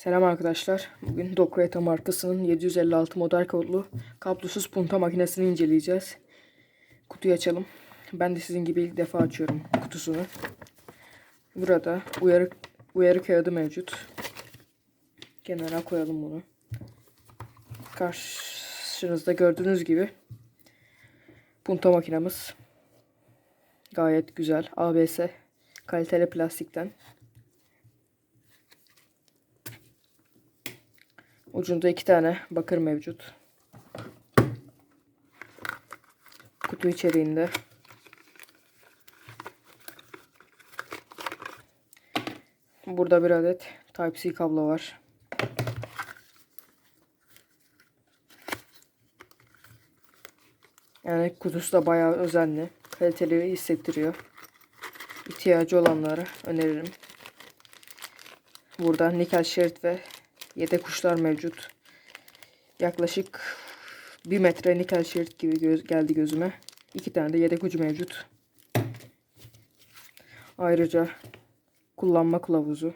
Selam arkadaşlar. Bugün Docreta markasının 756 model kodlu kablosuz punta makinesini inceleyeceğiz. Kutuyu açalım. Ben de sizin gibi ilk defa açıyorum kutusunu. Burada uyarı uyarı kağıdı mevcut. Kenara koyalım bunu. Karşınızda gördüğünüz gibi punta makinamız. Gayet güzel. ABS kaliteli plastikten. Ucunda iki tane bakır mevcut. Kutu içeriğinde. Burada bir adet Type-C kablo var. Yani kutusu da bayağı özenli. Kaliteli hissettiriyor. İhtiyacı olanlara öneririm. Burada nikel şerit ve yedek kuşlar mevcut. Yaklaşık 1 metre nikel şerit gibi göz, geldi gözüme. İki tane de yedek ucu mevcut. Ayrıca kullanma kılavuzu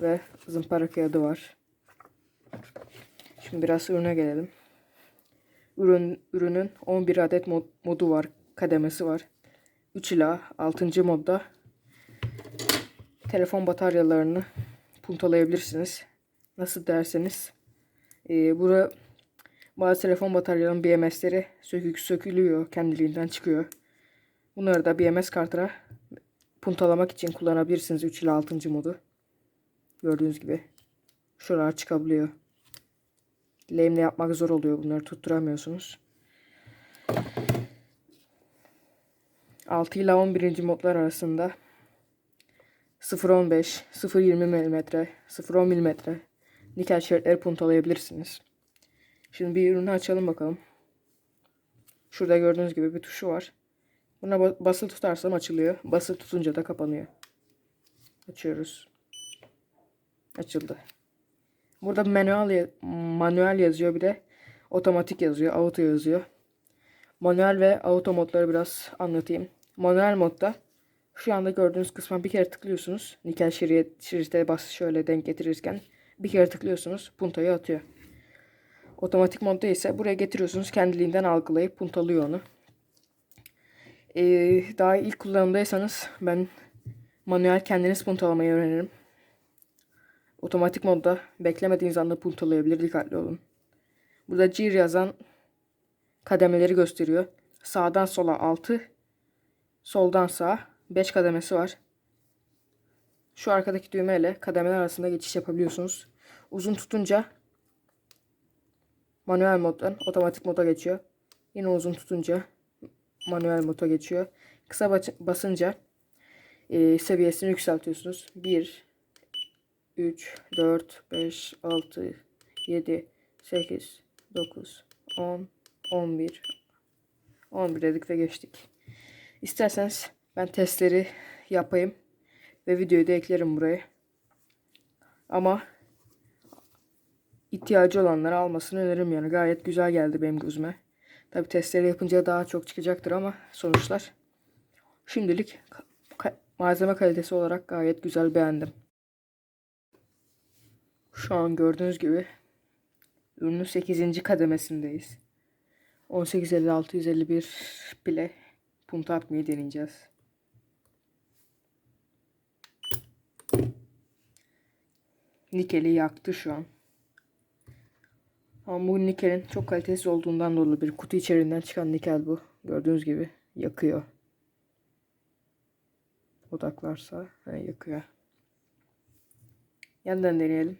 ve zımpara kağıdı var. Şimdi biraz ürüne gelelim. Ürün, ürünün 11 adet mod, modu var, kademesi var. 3 ila 6. modda telefon bataryalarını puntalayabilirsiniz. Nasıl derseniz e, bura bazı telefon bataryalarının BMS'leri sökük sökülüyor, kendiliğinden çıkıyor. Bunları da BMS kartına puntalamak için kullanabilirsiniz 3 ile 6. modu. Gördüğünüz gibi şuralar çıkabiliyor. Lehimle yapmak zor oluyor. Bunları tutturamıyorsunuz. 6 ile 11. modlar arasında 0.15, 0.20 mm, 0.10 mm nikel şeritleri puntalayabilirsiniz. Şimdi bir ürünü açalım bakalım. Şurada gördüğünüz gibi bir tuşu var. Buna basılı tutarsam açılıyor. Basılı tutunca da kapanıyor. Açıyoruz. Açıldı. Burada manuel, manuel yazıyor bir de otomatik yazıyor, auto yazıyor. Manuel ve auto modları biraz anlatayım. Manuel modda şu anda gördüğünüz kısma bir kere tıklıyorsunuz. Nikel şerit, şerite bas şöyle denk getirirken bir kere tıklıyorsunuz. Puntayı atıyor. Otomatik modda ise buraya getiriyorsunuz. Kendiliğinden algılayıp puntalıyor onu. Ee, daha ilk kullanımdaysanız ben manuel kendiniz puntalamayı öğrenirim. Otomatik modda beklemediğiniz anda puntalayabilir. Dikkatli olun. Burada GIR yazan kademeleri gösteriyor. Sağdan sola 6, soldan sağa 5 kademesi var. Şu arkadaki düğmeyle kademeler arasında geçiş yapabiliyorsunuz. Uzun tutunca manuel moddan otomatik moda geçiyor. Yine uzun tutunca manuel moda geçiyor. Kısa basınca e, seviyesini yükseltiyorsunuz. 1 3 4 5 6 7 8 9 10 11 11 dedik ve geçtik. İsterseniz ben testleri yapayım ve videoyu da eklerim buraya. Ama ihtiyacı olanları almasını öneririm yani. Gayet güzel geldi benim gözüme. Tabi testleri yapınca daha çok çıkacaktır ama sonuçlar şimdilik malzeme kalitesi olarak gayet güzel beğendim. Şu an gördüğünüz gibi ürünün 8. kademesindeyiz. 18.5651 bile punta atmayı deneyeceğiz. Nikeli yaktı şu an. Ama bu nikelin çok kalitesiz olduğundan dolayı bir kutu içerisinden çıkan nikel bu. Gördüğünüz gibi yakıyor. Odaklarsa he, yakıyor. Yandan deneyelim.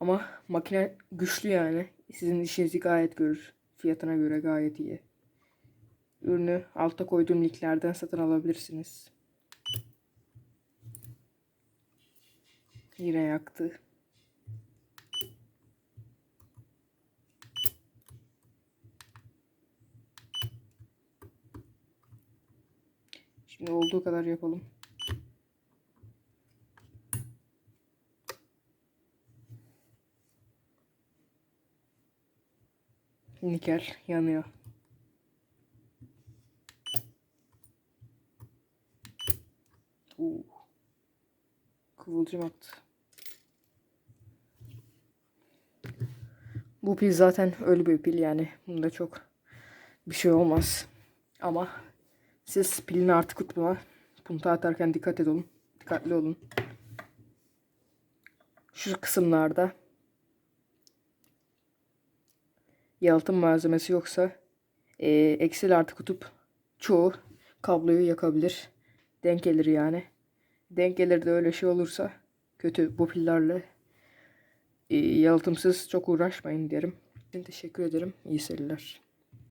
Ama makine güçlü yani. Sizin işinizi gayet görür. Fiyatına göre gayet iyi. Ürünü altta koyduğum linklerden satın alabilirsiniz. Yine yaktı. Şimdi olduğu kadar yapalım. Nikel yanıyor. Uh. Kıvıl kıvılcım attı. Bu pil zaten ölü bir pil yani. Bunda çok bir şey olmaz. Ama siz pilin artı kutbuna punta atarken dikkat edin. Dikkatli olun. Şu kısımlarda yalıtım malzemesi yoksa e, eksil artı kutup çoğu kabloyu yakabilir. Denk gelir yani. Denk gelir de öyle şey olursa kötü bu pillerle e, yalıtımsız çok uğraşmayın derim. Teşekkür ederim. İyi seyirler.